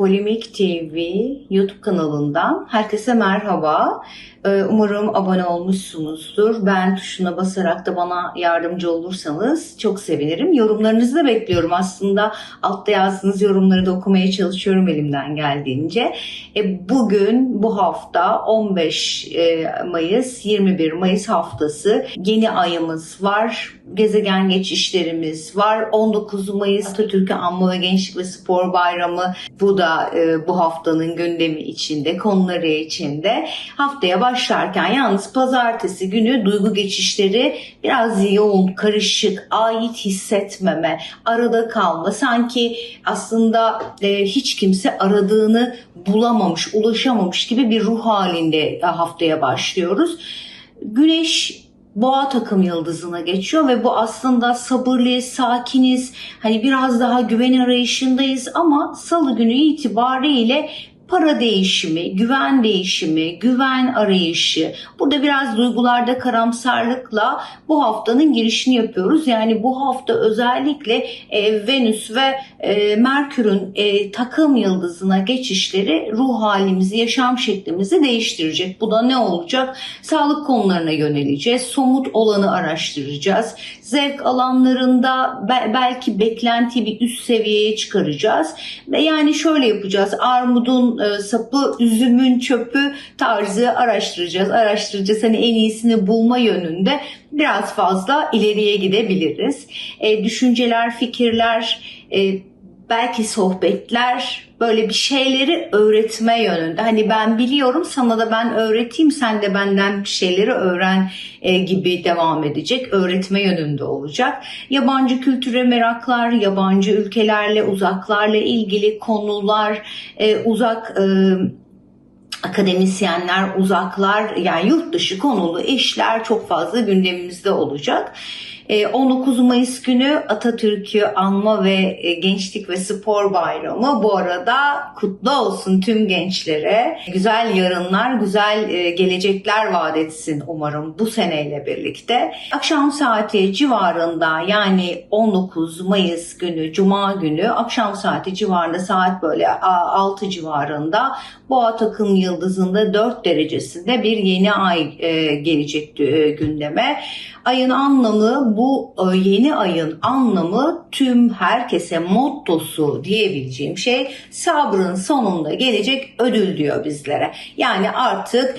Polemik TV YouTube kanalından herkese merhaba. Ee, Umarım abone olmuşsunuzdur. Ben tuşuna basarak da bana yardımcı olursanız çok sevinirim. Yorumlarınızı da bekliyorum. Aslında altta yazdığınız yorumları da okumaya çalışıyorum elimden geldiğince. E, Bugün bu hafta 15 e, Mayıs 21 Mayıs haftası yeni ayımız var. Gezegen geçişlerimiz var. 19 Mayıs Atatürk'ü Anma ve Gençlik ve Spor Bayramı bu da e, bu haftanın gündemi içinde, konuları içinde. Haftaya başlarken yalnız pazartesi günü duygu geçişleri biraz yoğun, karışık, ait hissetmeme, arada kalma. Sanki aslında e, hiç kimse aradığını bulamamış, ulaşamamış gibi bir ruh halinde e, haftaya başlıyoruz. Güneş boğa takım yıldızına geçiyor ve bu aslında sabırlıyız, sakiniz, hani biraz daha güven arayışındayız ama salı günü itibariyle para değişimi, güven değişimi, güven arayışı. Burada biraz duygularda karamsarlıkla bu haftanın girişini yapıyoruz. Yani bu hafta özellikle e, Venüs ve e, Merkür'ün e, takım yıldızına geçişleri ruh halimizi, yaşam şeklimizi değiştirecek. Bu da ne olacak? Sağlık konularına yöneleceğiz. Somut olanı araştıracağız. Zevk alanlarında be- belki beklentiyi bir üst seviyeye çıkaracağız. Yani şöyle yapacağız. Armudun e, sapı, üzümün çöpü tarzı araştıracağız. Araştıracağız. Hani en iyisini bulma yönünde biraz fazla ileriye gidebiliriz. E, düşünceler, fikirler, e, belki sohbetler böyle bir şeyleri öğretme yönünde. Hani ben biliyorum sana da ben öğreteyim sen de benden bir şeyleri öğren e, gibi devam edecek. Öğretme yönünde olacak. Yabancı kültüre meraklar, yabancı ülkelerle, uzaklarla ilgili konular, e, uzak e, akademisyenler, uzaklar yani yurt dışı konulu işler çok fazla gündemimizde olacak. E, 19 Mayıs günü Atatürk'ü anma ve e, Gençlik ve Spor Bayramı. Bu arada kutlu olsun tüm gençlere. Güzel yarınlar, güzel e, gelecekler vaat etsin umarım bu seneyle birlikte. Akşam saati civarında yani 19 Mayıs günü Cuma günü akşam saati civarında saat böyle a, 6 civarında Boğa takım yıldızında 4 derecesinde bir yeni ay e, gelecek e, gündeme. Ayın anlamı bu e, yeni ayın anlamı tüm herkese mottosu diyebileceğim şey sabrın sonunda gelecek ödül diyor bizlere. Yani artık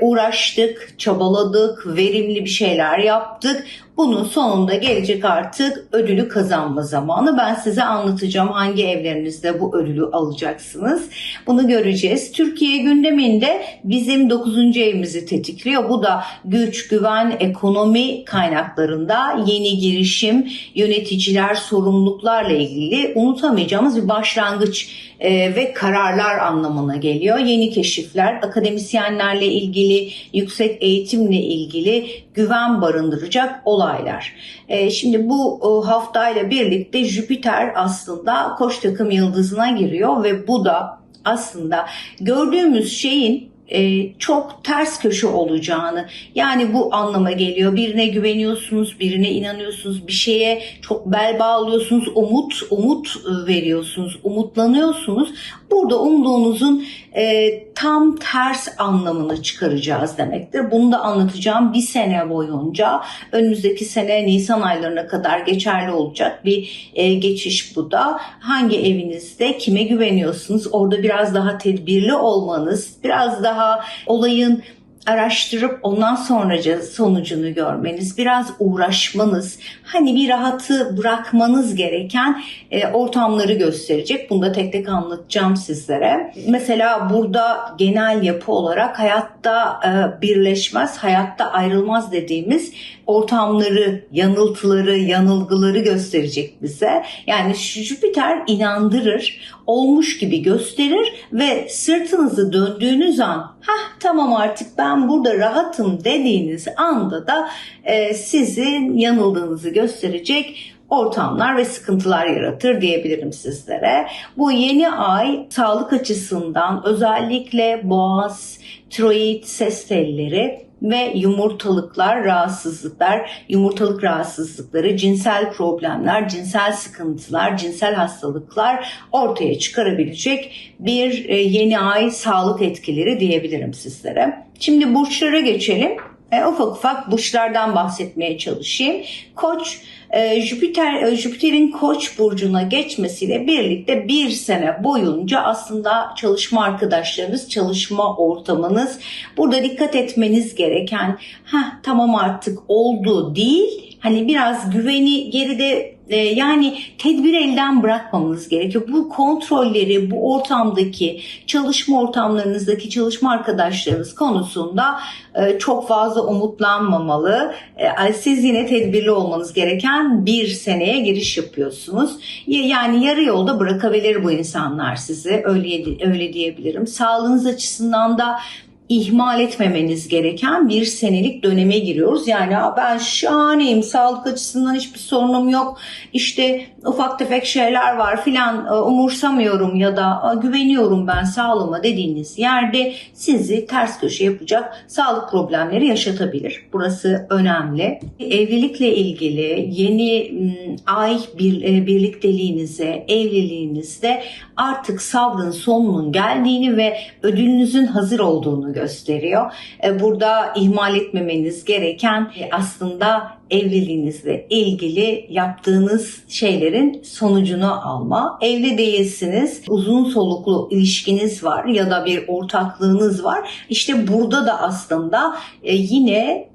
uğraştık, çabaladık, verimli bir şeyler yaptık. Bunun sonunda gelecek artık ödülü kazanma zamanı. Ben size anlatacağım hangi evlerinizde bu ödülü alacaksınız. Bunu göreceğiz. Türkiye gündeminde bizim 9. evimizi tetikliyor. Bu da güç, güven, ekonomi kaynaklarında yeni girişim, yöneticiler, sorumluluklarla ilgili unutamayacağımız bir başlangıç e, ve kararlar anlamına geliyor. Yeni keşifler, akademisyenlerle ilgili, yüksek eğitimle ilgili güven barındıracak olaylar. E, şimdi bu e, haftayla birlikte Jüpiter aslında Koç takım yıldızına giriyor ve bu da aslında gördüğümüz şeyin e, çok ters köşe olacağını yani bu anlama geliyor. Birine güveniyorsunuz, birine inanıyorsunuz, bir şeye çok bel bağlıyorsunuz, umut umut e, veriyorsunuz, umutlanıyorsunuz. Burada umduğunuzun e, tam ters anlamını çıkaracağız demektir. Bunu da anlatacağım bir sene boyunca. Önümüzdeki sene Nisan aylarına kadar geçerli olacak bir e, geçiş bu da. Hangi evinizde kime güveniyorsunuz? Orada biraz daha tedbirli olmanız, biraz daha olayın araştırıp ondan sonra sonucunu görmeniz, biraz uğraşmanız, hani bir rahatı bırakmanız gereken e, ortamları gösterecek. Bunu da tek tek anlatacağım sizlere. Mesela burada genel yapı olarak hayatta e, birleşmez, hayatta ayrılmaz dediğimiz ortamları, yanıltıları, yanılgıları gösterecek bize. Yani Jüpiter inandırır, olmuş gibi gösterir ve sırtınızı döndüğünüz an, ha tamam artık ben burada rahatım dediğiniz anda da e, sizin yanıldığınızı gösterecek ortamlar ve sıkıntılar yaratır diyebilirim sizlere. Bu yeni ay sağlık açısından özellikle boğaz, tiroid, ses telleri ve yumurtalıklar, rahatsızlıklar, yumurtalık rahatsızlıkları, cinsel problemler, cinsel sıkıntılar, cinsel hastalıklar ortaya çıkarabilecek bir e, yeni ay sağlık etkileri diyebilirim sizlere. Şimdi burçlara geçelim. E, ufak ufak burçlardan bahsetmeye çalışayım. Koç e, Jüpiter e, Jüpiter'in Koç burcuna geçmesiyle birlikte bir sene boyunca aslında çalışma arkadaşlarınız, çalışma ortamınız burada dikkat etmeniz gereken ha tamam artık oldu değil hani biraz güveni geride e, yani tedbir elden bırakmamanız gerekiyor. Bu kontrolleri bu ortamdaki çalışma ortamlarınızdaki çalışma arkadaşlarınız konusunda e, çok fazla umutlanmamalı. E, siz yine tedbirli olmanız gereken bir seneye giriş yapıyorsunuz. Yani yarı yolda bırakabilir bu insanlar sizi öyle öyle diyebilirim. Sağlığınız açısından da ihmal etmemeniz gereken bir senelik döneme giriyoruz. Yani ben şahaneyim, sağlık açısından hiçbir sorunum yok, işte ufak tefek şeyler var filan e, umursamıyorum ya da güveniyorum ben sağlığıma dediğiniz yerde sizi ters köşe yapacak sağlık problemleri yaşatabilir. Burası önemli. Evlilikle ilgili yeni ay bir, e, birlikteliğinize, evliliğinizde artık sabrın sonunun geldiğini ve ödülünüzün hazır olduğunu gösteriyor. E, burada ihmal etmemeniz gereken aslında evliliğinizle ilgili yaptığınız şeylerin sonucunu alma. Evli değilsiniz, uzun soluklu ilişkiniz var ya da bir ortaklığınız var. İşte burada da aslında e, yine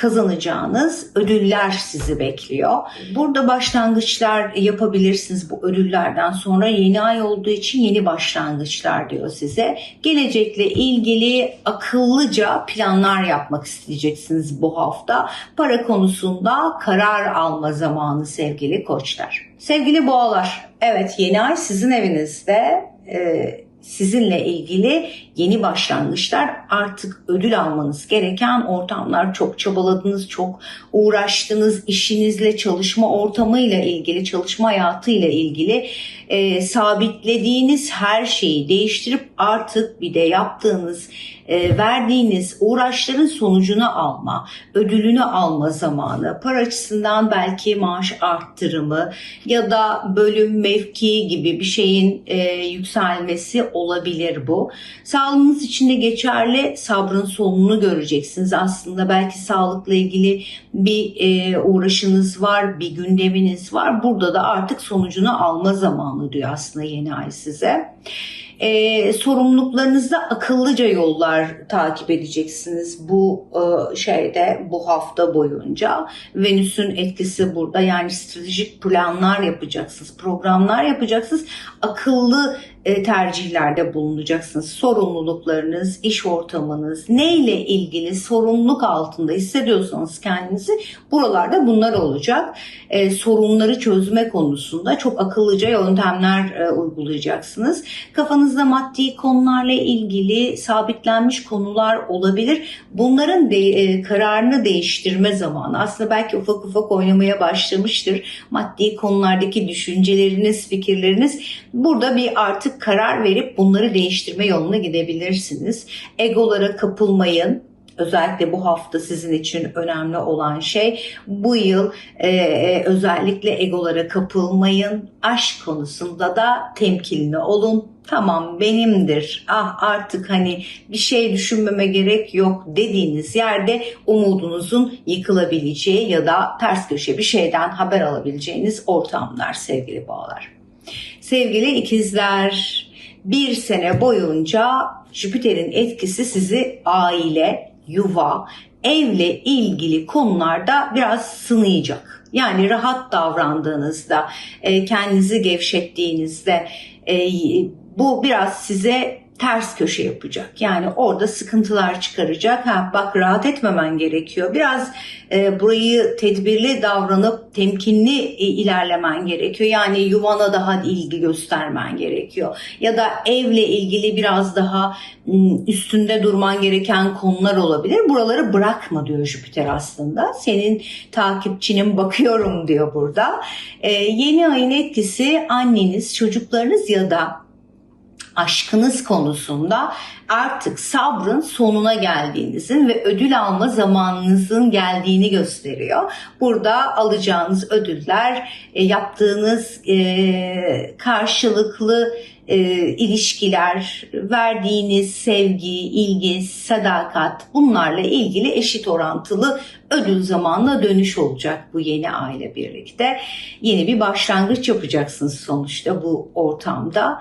kazanacağınız ödüller sizi bekliyor. Burada başlangıçlar yapabilirsiniz bu ödüllerden sonra yeni ay olduğu için yeni başlangıçlar diyor size. Gelecekle ilgili akıllıca planlar yapmak isteyeceksiniz bu hafta. Para konusunda karar alma zamanı sevgili koçlar. Sevgili boğalar, evet yeni ay sizin evinizde. Ee, sizinle ilgili yeni başlangıçlar artık ödül almanız gereken ortamlar. Çok çabaladınız, çok uğraştınız işinizle, çalışma ortamıyla ilgili, çalışma hayatıyla ilgili e, sabitlediğiniz her şeyi değiştirip artık bir de yaptığınız e, verdiğiniz uğraşların sonucunu alma, ödülünü alma zamanı, para açısından belki maaş arttırımı ya da bölüm mevki gibi bir şeyin e, yükselmesi olabilir bu. Sağlığınız için de geçerli sabrın sonunu göreceksiniz. Aslında belki sağlıkla ilgili bir e, uğraşınız var, bir gündeminiz var. Burada da artık sonucunu alma zamanı diyor aslında yeni ay size e, sorumluluklarınızda akıllıca yollar takip edeceksiniz bu e, şeyde bu hafta boyunca. Venüs'ün etkisi burada yani stratejik planlar yapacaksınız, programlar yapacaksınız. Akıllı e, tercihlerde bulunacaksınız. Sorumluluklarınız, iş ortamınız, neyle ilgili sorumluluk altında hissediyorsanız kendinizi buralarda bunlar olacak. E, sorunları çözme konusunda çok akıllıca yöntemler e, uygulayacaksınız. Kafanızda maddi konularla ilgili sabitlenmiş konular olabilir. Bunların de, e, kararını değiştirme zamanı. Aslında belki ufak ufak oynamaya başlamıştır. Maddi konulardaki düşünceleriniz, fikirleriniz burada bir artık karar verip bunları değiştirme yoluna gidebilirsiniz. Egolara kapılmayın. Özellikle bu hafta sizin için önemli olan şey bu yıl e, e, özellikle egolara kapılmayın. Aşk konusunda da temkinli olun. Tamam benimdir. Ah artık hani bir şey düşünmeme gerek yok dediğiniz yerde umudunuzun yıkılabileceği ya da ters köşe bir şeyden haber alabileceğiniz ortamlar sevgili bağlar. Sevgili ikizler, bir sene boyunca Jüpiter'in etkisi sizi aile, yuva, evle ilgili konularda biraz sınayacak. Yani rahat davrandığınızda, e, kendinizi gevşettiğinizde e, bu biraz size ters köşe yapacak. Yani orada sıkıntılar çıkaracak. Ha bak rahat etmemen gerekiyor. Biraz e, burayı tedbirli davranıp temkinli e, ilerlemen gerekiyor. Yani yuvana daha ilgi göstermen gerekiyor. Ya da evle ilgili biraz daha üstünde durman gereken konular olabilir. Buraları bırakma diyor Jüpiter aslında. Senin takipçinin bakıyorum diyor burada. E, yeni ayın etkisi anneniz, çocuklarınız ya da aşkınız konusunda artık sabrın sonuna geldiğinizin ve ödül alma zamanınızın geldiğini gösteriyor. Burada alacağınız ödüller, e, yaptığınız e, karşılıklı e, ilişkiler, verdiğiniz sevgi, ilgi, sadakat bunlarla ilgili eşit orantılı ödül zamanla dönüş olacak bu yeni aile birlikte. Yeni bir başlangıç yapacaksınız sonuçta bu ortamda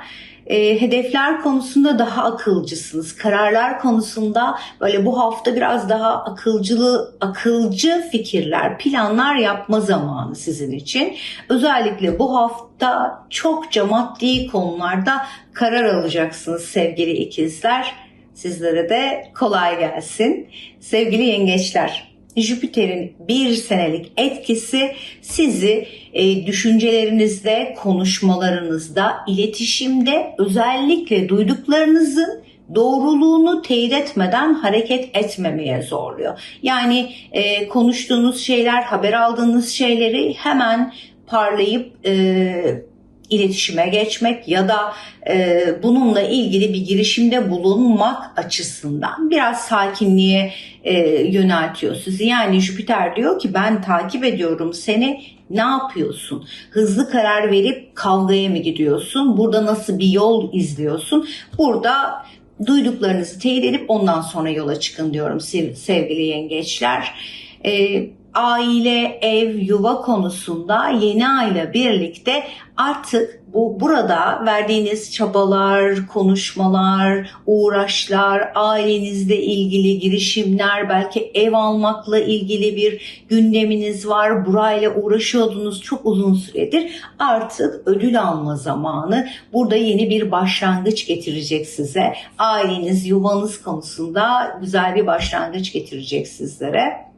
e, hedefler konusunda daha akılcısınız. Kararlar konusunda böyle bu hafta biraz daha akılcılı, akılcı fikirler, planlar yapma zamanı sizin için. Özellikle bu hafta çokça maddi konularda karar alacaksınız sevgili ikizler. Sizlere de kolay gelsin. Sevgili yengeçler, Jüpiter'in bir senelik etkisi sizi e, düşüncelerinizde, konuşmalarınızda, iletişimde özellikle duyduklarınızın doğruluğunu teyit etmeden hareket etmemeye zorluyor. Yani e, konuştuğunuz şeyler, haber aldığınız şeyleri hemen parlayıp e, iletişime geçmek ya da e, bununla ilgili bir girişimde bulunmak açısından biraz sakinliğe e, yöneltiyor sizi. Yani Jüpiter diyor ki ben takip ediyorum seni ne yapıyorsun? Hızlı karar verip kavgaya mı gidiyorsun? Burada nasıl bir yol izliyorsun? Burada duyduklarınızı teyit edip ondan sonra yola çıkın diyorum sevgili yengeçler. Ee, aile, ev, yuva konusunda yeni ayla birlikte artık bu burada verdiğiniz çabalar, konuşmalar, uğraşlar, ailenizle ilgili girişimler, belki ev almakla ilgili bir gündeminiz var. Burayla uğraşıyordunuz çok uzun süredir. Artık ödül alma zamanı. Burada yeni bir başlangıç getirecek size. Aileniz, yuvanız konusunda güzel bir başlangıç getirecek sizlere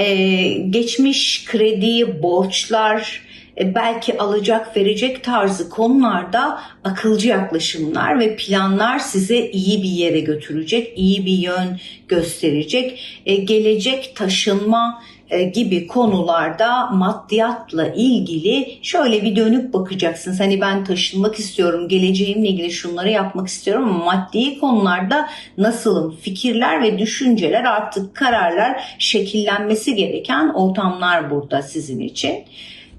ee, geçmiş kredi, borçlar, e, belki alacak verecek tarzı konularda akılcı yaklaşımlar ve planlar size iyi bir yere götürecek, iyi bir yön gösterecek. E, gelecek taşınma, gibi konularda maddiyatla ilgili şöyle bir dönüp bakacaksınız. Hani ben taşınmak istiyorum, geleceğimle ilgili şunları yapmak istiyorum ama maddi konularda nasılım? Fikirler ve düşünceler artık kararlar şekillenmesi gereken ortamlar burada sizin için.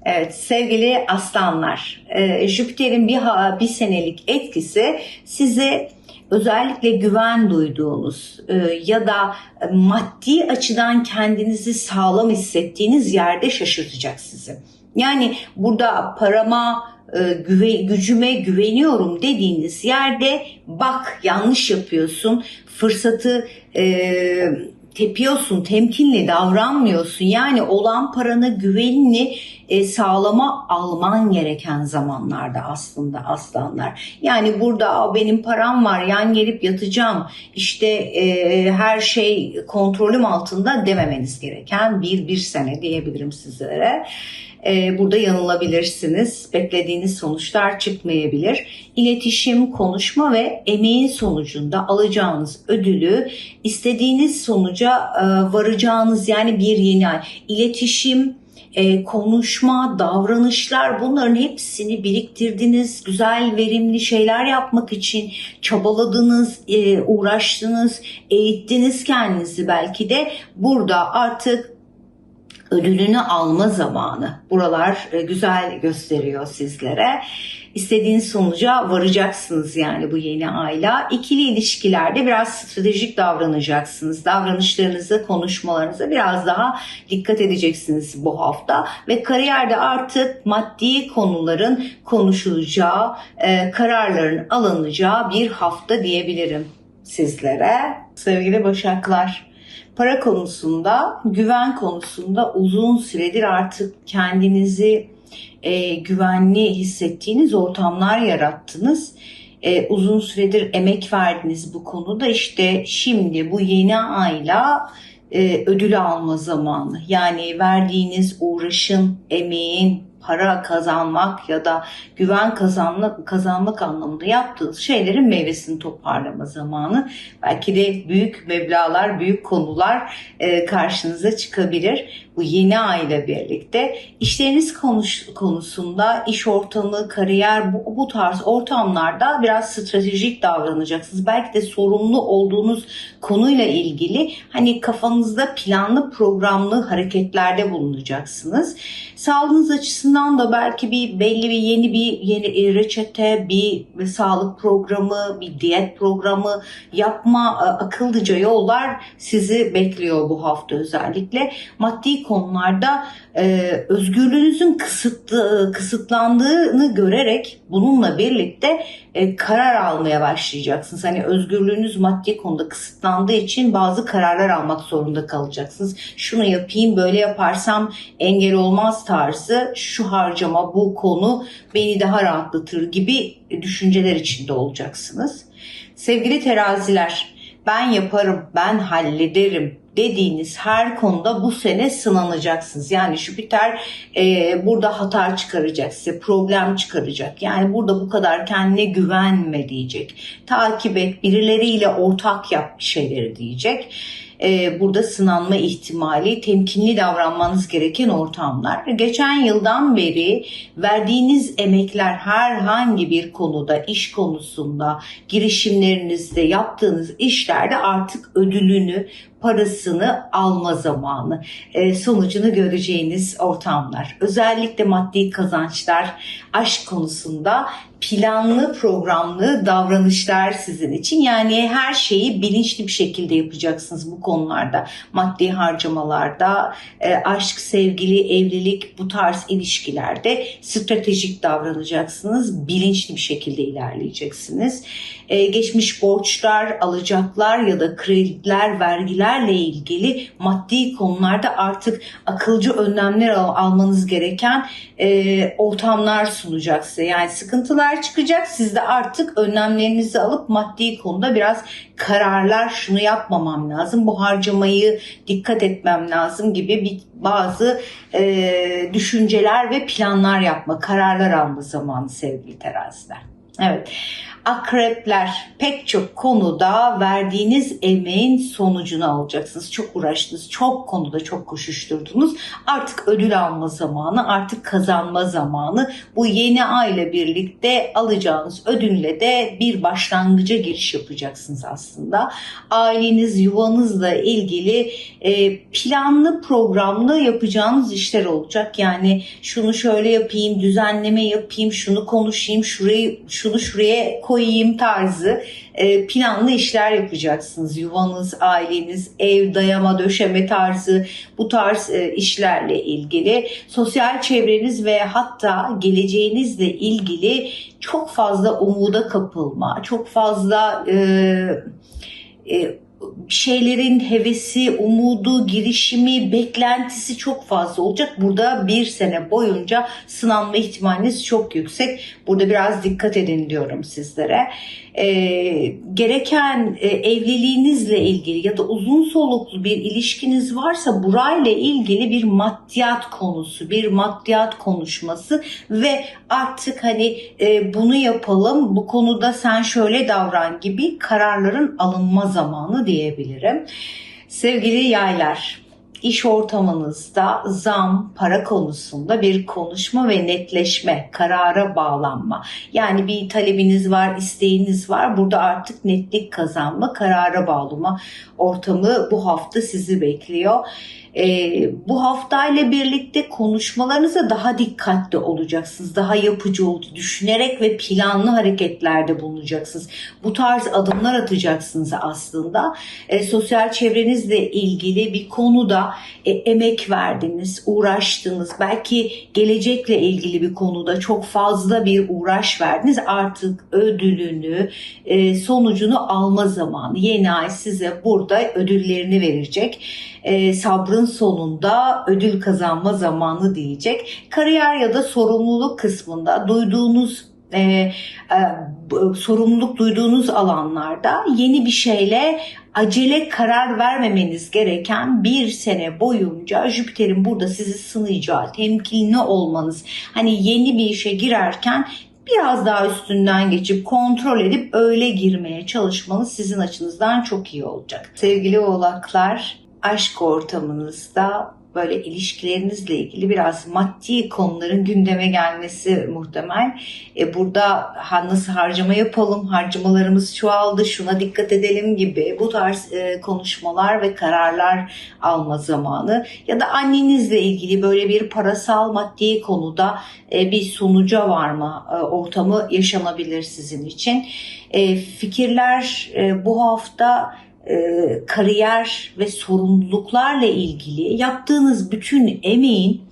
Evet sevgili aslanlar, e, Jüpiter'in bir, bir senelik etkisi size özellikle güven duyduğunuz e, ya da maddi açıdan kendinizi sağlam hissettiğiniz yerde şaşırtacak sizi. Yani burada parama, e, güve, gücüme güveniyorum dediğiniz yerde bak yanlış yapıyorsun, fırsatı e, tepiyorsun, temkinli davranmıyorsun. Yani olan paranı güvenli e, sağlama alman gereken zamanlarda aslında aslanlar. Yani burada benim param var yan gelip yatacağım işte e, her şey kontrolüm altında dememeniz gereken bir bir sene diyebilirim sizlere. E, burada yanılabilirsiniz. Beklediğiniz sonuçlar çıkmayabilir. İletişim, konuşma ve emeğin sonucunda alacağınız ödülü istediğiniz sonuca e, varacağınız yani bir yeni ay. İletişim, e, konuşma, davranışlar bunların hepsini biriktirdiniz. Güzel, verimli şeyler yapmak için çabaladınız, e, uğraştınız, eğittiniz kendinizi belki de. Burada artık ödülünü alma zamanı. Buralar e, güzel gösteriyor sizlere. İstediğiniz sonuca varacaksınız yani bu yeni ayla. İkili ilişkilerde biraz stratejik davranacaksınız. Davranışlarınıza, konuşmalarınıza biraz daha dikkat edeceksiniz bu hafta. Ve kariyerde artık maddi konuların konuşulacağı, e, kararların alınacağı bir hafta diyebilirim sizlere. Sevgili Başaklar, para konusunda, güven konusunda uzun süredir artık kendinizi e, güvenli hissettiğiniz ortamlar yarattınız. e, uzun süredir emek verdiniz bu konuda. İşte şimdi bu yeni ayla e, ödül alma zamanı. Yani verdiğiniz uğraşın, emeğin, para kazanmak ya da güven kazanmak, kazanmak anlamında yaptığınız şeylerin meyvesini toparlama zamanı. Belki de büyük meblalar, büyük konular e, karşınıza çıkabilir. Bu yeni ay ile birlikte işleriniz konuş, konusunda iş ortamı, kariyer bu, bu tarz ortamlarda biraz stratejik davranacaksınız. Belki de sorumlu olduğunuz konuyla ilgili hani kafanızda planlı programlı hareketlerde bulunacaksınız. Sağlığınız açısından da belki bir belli bir yeni bir yeni reçete, bir, bir sağlık programı, bir diyet programı yapma e, akıllıca yollar sizi bekliyor bu hafta özellikle. Maddi konularda e, özgürlüğünüzün kısıtlı, kısıtlandığını görerek bununla birlikte e, karar almaya başlayacaksınız. Hani özgürlüğünüz maddi konuda kısıtlandığı için bazı kararlar almak zorunda kalacaksınız. Şunu yapayım, böyle yaparsam engel olmaz tarzı, şu harcama, bu konu beni daha rahatlatır gibi düşünceler içinde olacaksınız. Sevgili teraziler, ben yaparım, ben hallederim dediğiniz her konuda bu sene sınanacaksınız. Yani Jüpiter e, burada hata çıkaracak size, problem çıkaracak. Yani burada bu kadar kendine güvenme diyecek. Takip et, birileriyle ortak yap bir şeyleri diyecek e, burada sınanma ihtimali, temkinli davranmanız gereken ortamlar. Geçen yıldan beri verdiğiniz emekler herhangi bir konuda, iş konusunda, girişimlerinizde, yaptığınız işlerde artık ödülünü, parasını alma zamanı, e, sonucunu göreceğiniz ortamlar. Özellikle maddi kazançlar, aşk konusunda planlı programlı davranışlar sizin için. Yani her şeyi bilinçli bir şekilde yapacaksınız bu konularda. Maddi harcamalarda, e, aşk, sevgili, evlilik bu tarz ilişkilerde stratejik davranacaksınız. Bilinçli bir şekilde ilerleyeceksiniz. E, geçmiş borçlar, alacaklar ya da krediler, vergilerle ilgili maddi konularda artık akılcı önlemler al- almanız gereken e, ortamlar sunacak size. Yani sıkıntılar çıkacak. Siz de artık önlemlerinizi alıp maddi konuda biraz kararlar şunu yapmamam lazım, bu harcamayı dikkat etmem lazım gibi bir bazı e, düşünceler ve planlar yapma, kararlar alma zamanı sevgili teraziler. Evet. Akrepler pek çok konuda verdiğiniz emeğin sonucunu alacaksınız. Çok uğraştınız, çok konuda çok koşuşturdunuz. Artık ödül alma zamanı, artık kazanma zamanı. Bu yeni ay ile birlikte alacağınız ödülle de bir başlangıca giriş yapacaksınız aslında. Aileniz, yuvanızla ilgili e, planlı, programlı yapacağınız işler olacak. Yani şunu şöyle yapayım, düzenleme yapayım, şunu konuşayım, şurayı şunu şuraya koyayım tarzı e, planlı işler yapacaksınız. Yuvanız, aileniz, ev dayama döşeme tarzı bu tarz e, işlerle ilgili sosyal çevreniz ve hatta geleceğinizle ilgili çok fazla umuda kapılma, çok fazla e, e, şeylerin hevesi, umudu, girişimi, beklentisi çok fazla olacak. Burada bir sene boyunca sınanma ihtimaliniz çok yüksek. Burada biraz dikkat edin diyorum sizlere. E, gereken e, evliliğinizle ilgili ya da uzun soluklu bir ilişkiniz varsa burayla ilgili bir maddiyat konusu, bir maddiyat konuşması ve artık hani e, bunu yapalım, bu konuda sen şöyle davran gibi kararların alınma zamanı diyebilirim. Sevgili yaylar, iş ortamınızda zam, para konusunda bir konuşma ve netleşme, karara bağlanma. Yani bir talebiniz var, isteğiniz var. Burada artık netlik kazanma, karara bağlama ortamı bu hafta sizi bekliyor. Ee, bu haftayla birlikte konuşmalarınıza daha dikkatli olacaksınız. Daha yapıcı oldu. Düşünerek ve planlı hareketlerde bulunacaksınız. Bu tarz adımlar atacaksınız aslında. E, sosyal çevrenizle ilgili bir konuda e, emek verdiniz, uğraştınız. Belki gelecekle ilgili bir konuda çok fazla bir uğraş verdiniz. Artık ödülünü, e, sonucunu alma zamanı. Yeni ay size burada ödüllerini verecek. E, sabrın sonunda ödül kazanma zamanı diyecek. Kariyer ya da sorumluluk kısmında duyduğunuz e, e, sorumluluk duyduğunuz alanlarda yeni bir şeyle acele karar vermemeniz gereken bir sene boyunca Jüpiter'in burada sizi sınayacağı, temkinli olmanız, hani yeni bir işe girerken biraz daha üstünden geçip kontrol edip öyle girmeye çalışmanız sizin açınızdan çok iyi olacak. Sevgili oğlaklar, aşk ortamınızda böyle ilişkilerinizle ilgili biraz maddi konuların gündeme gelmesi muhtemel. E, burada ha, nasıl harcama yapalım, harcamalarımız çoğaldı, şuna dikkat edelim gibi bu tarz e, konuşmalar ve kararlar alma zamanı. Ya da annenizle ilgili böyle bir parasal maddi konuda e, bir sonuca varma e, ortamı yaşanabilir sizin için. E, fikirler e, bu hafta e, kariyer ve sorumluluklarla ilgili yaptığınız bütün emeğin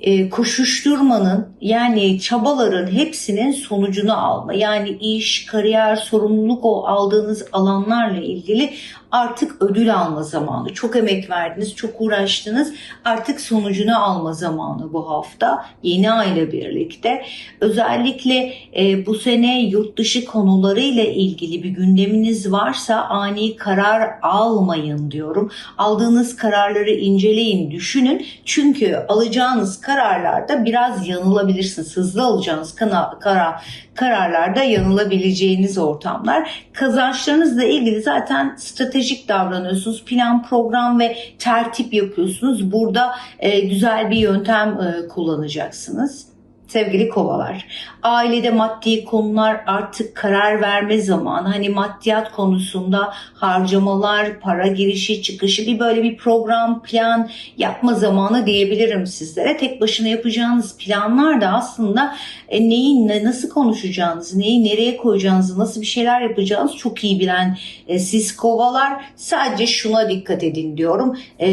e, koşuşturmanın yani çabaların hepsinin sonucunu alma. Yani iş, kariyer, sorumluluk o aldığınız alanlarla ilgili artık ödül alma zamanı. Çok emek verdiniz, çok uğraştınız. Artık sonucunu alma zamanı bu hafta yeni ay ile birlikte. Özellikle e, bu sene yurt dışı konularıyla ilgili bir gündeminiz varsa ani karar almayın diyorum. Aldığınız kararları inceleyin, düşünün. Çünkü alacağınız kararlarda biraz yanılabilirsiniz. Hızlı alacağınız kana, kara, kararlarda yanılabileceğiniz ortamlar. Kazançlarınızla ilgili zaten stratejik davranıyorsunuz. Plan, program ve tertip yapıyorsunuz. Burada e, güzel bir yöntem e, kullanacaksınız. Sevgili kovalar, ailede maddi konular artık karar verme zamanı. Hani maddiyat konusunda harcamalar, para girişi, çıkışı bir böyle bir program, plan yapma zamanı diyebilirim sizlere. Tek başına yapacağınız planlar da aslında e, neyi ne- nasıl konuşacağınızı, neyi nereye koyacağınızı, nasıl bir şeyler yapacağınızı çok iyi bilen e, siz kovalar sadece şuna dikkat edin diyorum. E,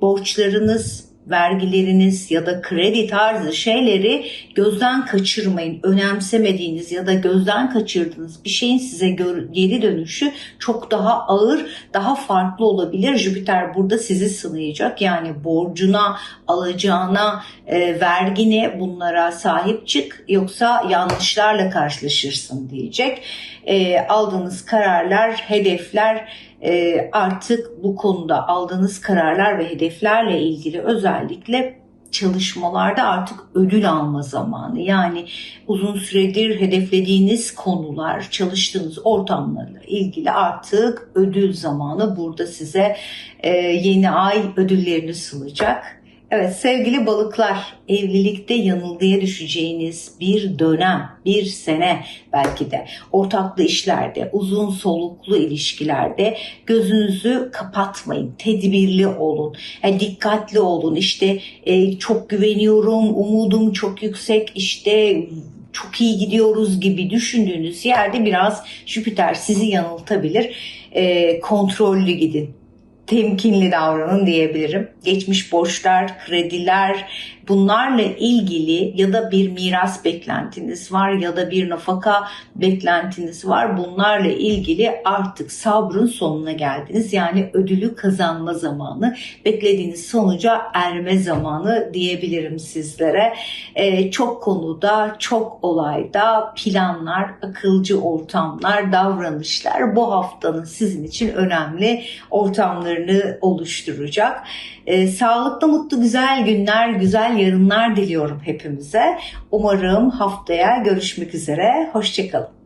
borçlarınız vergileriniz ya da kredi tarzı şeyleri gözden kaçırmayın. Önemsemediğiniz ya da gözden kaçırdığınız bir şeyin size geri dönüşü çok daha ağır, daha farklı olabilir. Jüpiter burada sizi sınayacak. Yani borcuna, alacağına, e, vergine bunlara sahip çık yoksa yanlışlarla karşılaşırsın diyecek. E, aldığınız kararlar, hedefler e, artık bu konuda aldığınız kararlar ve hedeflerle ilgili özellikle çalışmalarda artık ödül alma zamanı. Yani uzun süredir hedeflediğiniz konular, çalıştığınız ortamlarla ilgili artık ödül zamanı burada size e, yeni ay ödüllerini sunacak. Evet sevgili balıklar, evlilikte yanılgıya düşeceğiniz bir dönem, bir sene belki de ortaklı işlerde, uzun soluklu ilişkilerde gözünüzü kapatmayın, tedbirli olun, yani dikkatli olun. İşte e, çok güveniyorum, umudum çok yüksek, işte çok iyi gidiyoruz gibi düşündüğünüz yerde biraz Jüpiter sizi yanıltabilir. E, kontrollü gidin temkinli davranın diyebilirim. Geçmiş borçlar, krediler bunlarla ilgili ya da bir miras beklentiniz var ya da bir nafaka beklentiniz var. Bunlarla ilgili artık sabrın sonuna geldiniz. Yani ödülü kazanma zamanı, beklediğiniz sonuca erme zamanı diyebilirim sizlere. Ee, çok konuda, çok olayda planlar, akılcı ortamlar, davranışlar bu haftanın sizin için önemli ortamlarını oluşturacak. Ee, sağlıklı, mutlu, güzel günler, güzel yarınlar diliyorum hepimize. Umarım haftaya görüşmek üzere. Hoşçakalın.